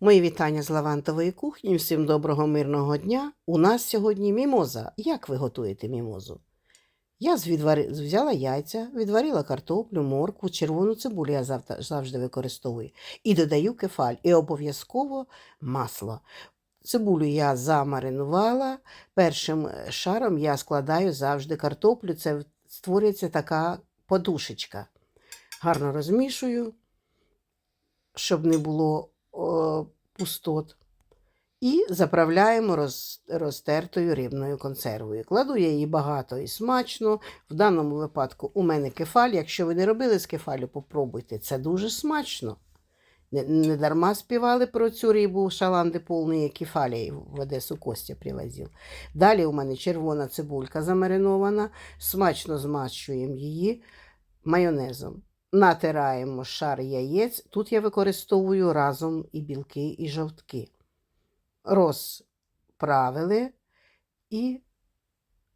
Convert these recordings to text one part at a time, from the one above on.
Мої вітання з Лавантової кухні. Всім доброго мирного дня. У нас сьогодні мімоза. Як ви готуєте мімозу? Я звідвари... взяла яйця, відварила картоплю, моркву, червону цибулю я завта- завжди використовую. І додаю кефаль. І обов'язково масло. Цибулю я замаринувала. Першим е, шаром я складаю завжди картоплю. Це створюється така подушечка. Гарно розмішую, щоб не було пустот. І заправляємо роз, розтертою рибною консервою. Кладу я її багато і смачно. В даному випадку у мене кефаль. Якщо ви не робили з кефалю, попробуйте. Це дуже смачно. Не, не співали про цю рибу шаланди повні кефалії в Одесу Костя привозив. Далі у мене червона цибулька замаринована. Смачно змащуємо її майонезом. Натираємо шар яєць. Тут я використовую разом і білки, і жовтки. Розправили і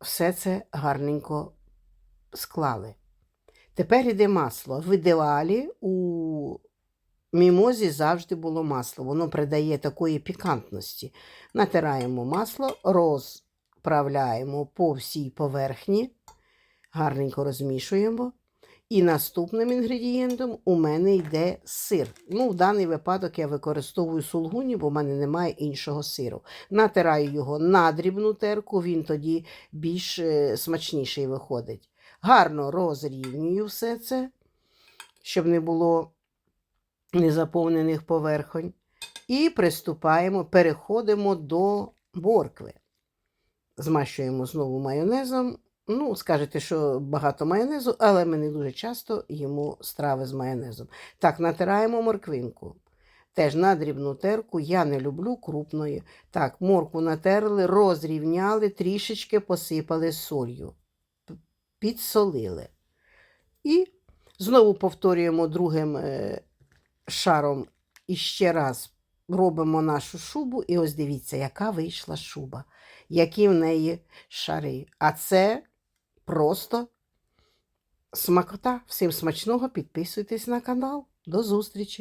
все це гарненько склали. Тепер іде масло. В ідеалі у мімозі завжди було масло. Воно придає такої пікантності. Натираємо масло, розправляємо по всій поверхні, гарненько розмішуємо. І наступним інгредієнтом у мене йде сир. Ну, в даний випадок я використовую сулгуні, бо в мене немає іншого сиру. Натираю його на дрібну терку, він тоді більш е, смачніший виходить. Гарно розрівнюю все це, щоб не було незаповнених поверхонь. І приступаємо, переходимо до боркви. Змащуємо знову майонезом. Ну, скажете, що багато майонезу, але ми не дуже часто їмо страви з майонезом. Так, натираємо морквинку. Теж на дрібну терку. Я не люблю крупної. Так, моркву натерли, розрівняли, трішечки посипали солью. Підсолили. І знову повторюємо другим е, шаром і ще раз робимо нашу шубу. І ось дивіться, яка вийшла шуба, які в неї шари. А це просто смакота. Всім смачного, підписуйтесь на канал. До зустрічі!